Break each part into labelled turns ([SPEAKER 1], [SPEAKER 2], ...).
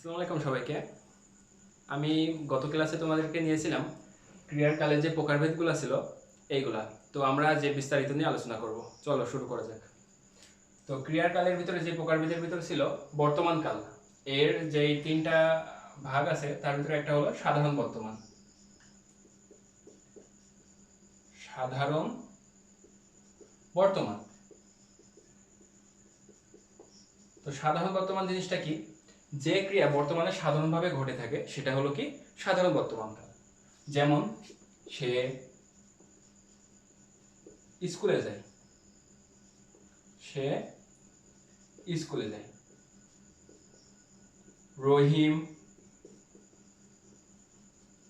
[SPEAKER 1] আসসালামু আলাইকুম সবাইকে। আমি গত ক্লাসে তোমাদেরকে নিয়েছিলাম ক্রিয়ার কালে যে প্রকারভেদগুলো ছিল এইগুলা। তো আমরা যে বিস্তারিত নিয়ে আলোচনা করব। চলো শুরু করা যাক। তো ক্রিয়ার কালের ভিতরে যে প্রকারভেদের ভিতরে ছিল বর্তমান কাল, এর যেই তিনটা ভাগ আছে তার ভিতরে একটা হলো সাধারণ বর্তমান। সাধারণ বর্তমান। তো সাধারণ বর্তমান জিনিসটা কি? যে ক্রিয়া বর্তমানে সাধারণভাবে ঘটে থাকে, সেটা হলো কি? সাধারণ বর্তমান কাল যেমন সে স্কুলে যায়। সে স্কুলে যায়। রহিম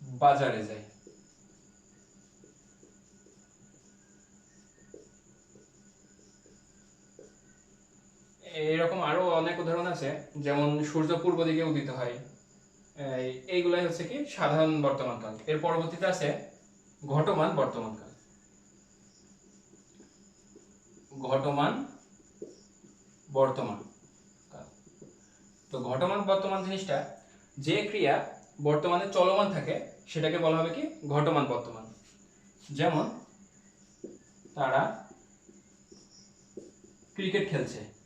[SPEAKER 1] বাজারে যায়। এরকম আরও অনেক উদাহরণ আছে, যেমন সূর্য পূর্ব দিকে উদিত হয়। এই- এইগুলাই হচ্ছে কি সাধারণ বর্তমান কাল। এর পরবর্তীতে আছে ঘটমান বর্তমান কাল। ঘটমান বর্তমান কাল। তো ঘটমান বর্তমান জিনিসটা, যে ক্রিয়া বর্তমানে চলমান থাকে, সেটাকে বলা হবে কি ঘটমান বর্তমান। যেমন তারা ক্রিকেট খেলছে।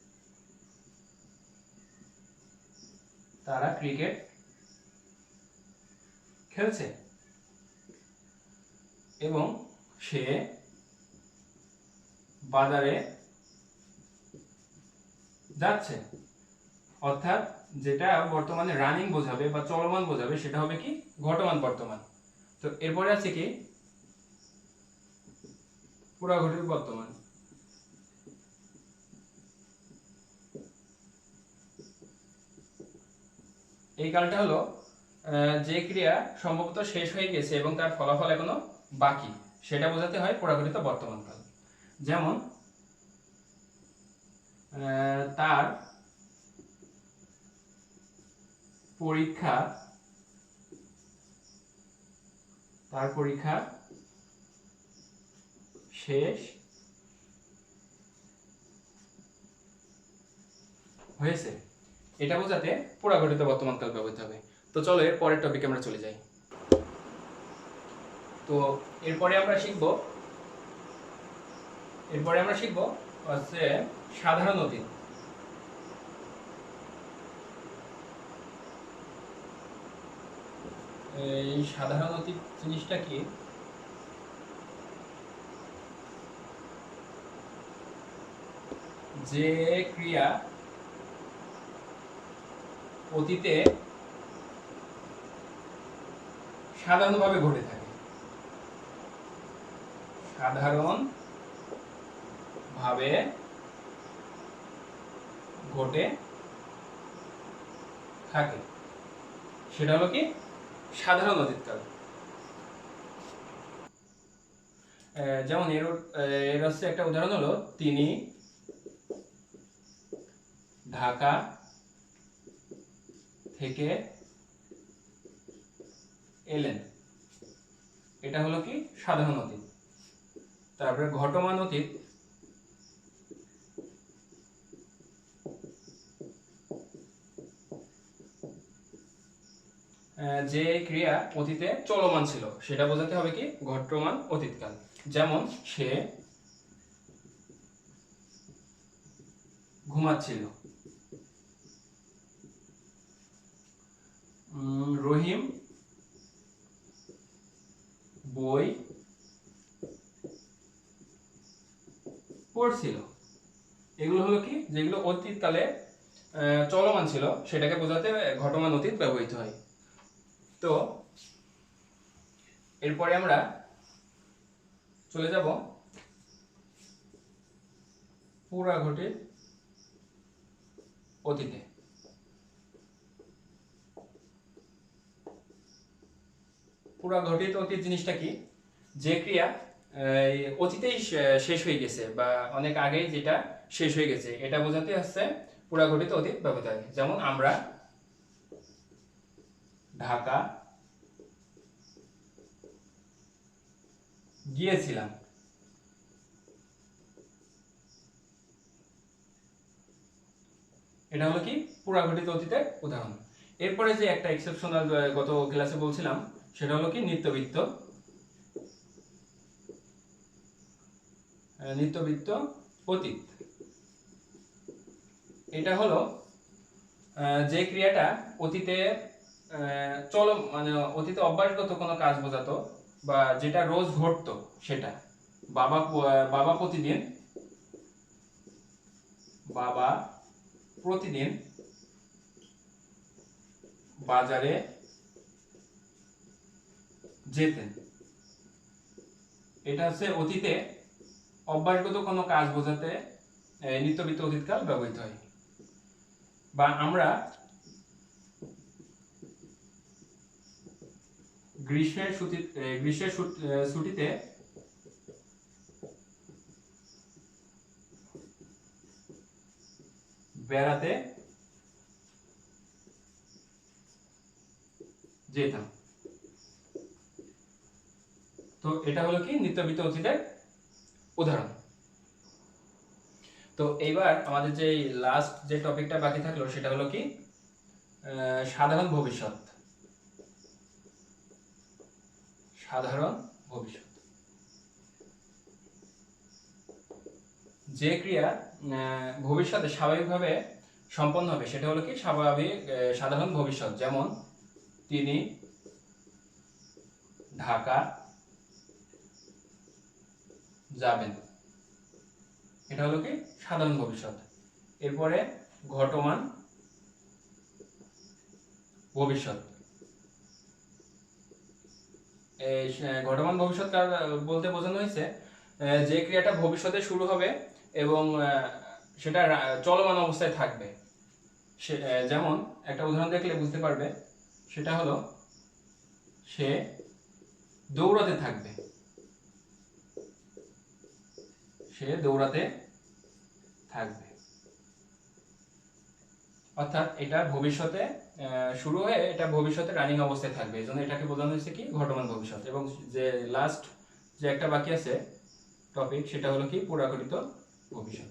[SPEAKER 1] তারা ক্রিকেট খেলছে। এবং সে বাজারে যাচ্ছে। অর্থাৎ যেটা বর্তমানে রানিং বোঝাবে বা চলমান বোঝাবে সেটা হবে কি? ঘটমান বর্তমান। তো এরপরে আছে কি? পুরা ঘটিত বর্তমান। এই কালটা হলো যে ক্রিয়া সম্ভবত শেষ হয়ে গেছে এবং তার ফলাফল এখনও বাকি, সেটা বোঝাতে হয় পুরাঘটিত বর্তমান কাল। যেমন তার পরীক্ষা তার পরীক্ষা শেষ হয়েছে। এটা বোঝাতে পুরাঘটিত বর্তমান কাল ব্যবহৃত হবে। তো চলো, এর পরের টপিকে আমরা চলে যাই। তো এরপরে আমরা শিখব, এরপরে আমরা শিখব হচ্ছে সাধারণ অতীত। এই সাধারণ অতীত জিনিসটা কি? যে ক্রিয়া অতীতে সাধারণভাবে ঘটে থাকে। সাধারণ ভাবে ঘটে থাকে। সেটা হলো কি? সাধারণ অতীতকাল। যেমন এর এর হচ্ছে একটা উদাহরণ হলো, তিনি ঢাকা থেকে এলেন এটা হলো কি? সাধারণ অতীত। তারপরে ঘটমান অতীত। যে ক্রিয়া অতীতে চলমান ছিল, সেটা বোঝাতে হবে কি? ঘটমান অতীতকাল। যেমন সে ঘুমাচ্ছিল। রহিম বই পড়ছিল। এগুলো হলো কি? যেগুলো অতীতকালে চলমান ছিল, সেটাকে বোঝাতে ঘটমান অতীত ব্যবহৃত হয়। তো, এরপরে আমরা চলে যাব পুরা ঘটিত অতীতে। পুরা ঘটিত অতীত জিনিসটা কি? যে ক্রিয়া অতীতেই শেষ হয়ে গেছে বা অনেক আগেই যেটা শেষ হয়ে গেছে, এটা বোঝাতে হচ্ছে পুরা ঘটিত অতীত হয় যেমন আমরা ঢাকা গিয়েছিলাম। এটা হলো কি? পুরাঘটিত অতীতের উদাহরণ। এরপরে যে একটা এক্সেপশনাল গত ক্লাসে বলছিলাম সেটা হলো কি? নিত্যবৃত্ত। নিত্যবৃত্ত অতীত। এটা হলো যে ক্রিয়াটা অতীতে চল মানে অতীতে অভ্যাসগত কোনো কাজ বোঝাতো বা যেটা রোজ ঘটতো সেটা। বাবা বাবা প্রতিদিন বাবা প্রতিদিন বাজারে যেতেন এটা হচ্ছে অতীতে অভ্যাসগত কোনো কাজ বোঝাতে নিত্যবৃত্ত অতীতকাল ব্যবহৃত হয়। বা আমরা গ্রীষ্মের ছুটি গ্রীষ্মের ছুটিতে বেড়াতে যেতাম। তো এটা হলো কি নিত্যবৃত্ত অতীতের উদাহরণ। তো এইবার আমাদের যে লাস্ট যে টপিকটা বাকি থাকল, সেটা হলো কি সাধারণ ভবিষ্যৎ। সাধারণ ভবিষ্যৎ। যে ক্রিয়া ভবিষ্যতে স্বাভাবিকভাবে সম্পন্ন হবে, সেটা হলো কি, স্বাভাবিক সাধারণ ভবিষ্যৎ। যেমন তিনি ঢাকা যাবেন। এটা হলো কি? সাধারণ ভবিষ্যৎ। এরপরে ঘটমান ভবিষ্যৎ। ঘটমান ভবিষ্যৎ বলতে বোঝানো হয়েছে যে ক্রিয়াটা ভবিষ্যতে শুরু হবে এবং সেটা চলমান অবস্থায় থাকবে। সে যেমন একটা উদাহরণ দেখলে বুঝতে পারবে, সেটা হলো সে দৌড়াতে থাকবে। সে দৌড়াতে থাকবে। অর্থাৎ এটা ভবিষ্যতে শুরু হয়ে এটা ভবিষ্যতে রানিং অবস্থায় থাকবে। এই জন্য এটাকে বোঝানো হয়েছে কি? ঘটমান ভবিষ্যৎ। এবং যে লাস্ট যে একটা বাকি আছে টপিক সেটা হলো কি? পুরাকৃত ভবিষ্যৎ।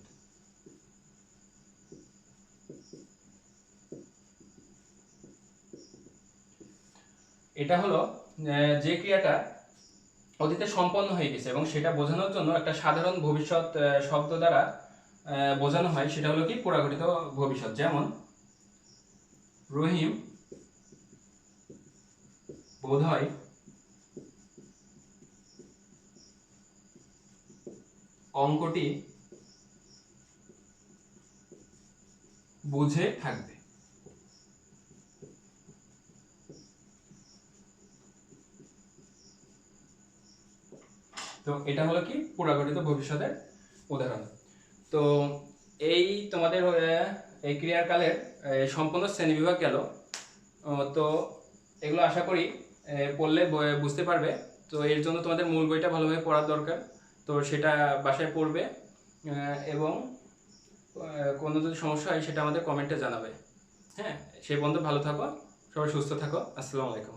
[SPEAKER 1] এটা হলো যে ক্রিয়াটা অতীতে সম্পন্ন হয়ে গেছে এবং সেটা বোঝানোর জন্য একটা সাধারণ ভবিষ্যৎ শব্দ দ্বারা বোঝানো হয়। সেটা হলো কি? পুরাঘটিত ভবিষ্যৎ। যেমন, রহিম বোধ হয় অঙ্কটি বুঝে থাকবে। তো এটা হলো কি পুরাগঠিত ভবিষ্যতের উদাহরণ। তো এই তোমাদের এই ক্রিয়াকালের সম্পূর্ণ শ্রেণীবিভাগ গেল। তো এগুলো আশা করি পড়লে বুঝতে পারবে। তো এর জন্য তোমাদের মূল বইটা ভালোভাবে পড়ার দরকার। তো সেটা বাসায় পড়বে এবং কোনো যদি সমস্যা হয় সেটা আমাদের কমেন্টে জানাবে। হ্যাঁ সেই পর্যন্ত ভালো থাকো, সবাই সুস্থ থাকো। আসসালামু আলাইকুম।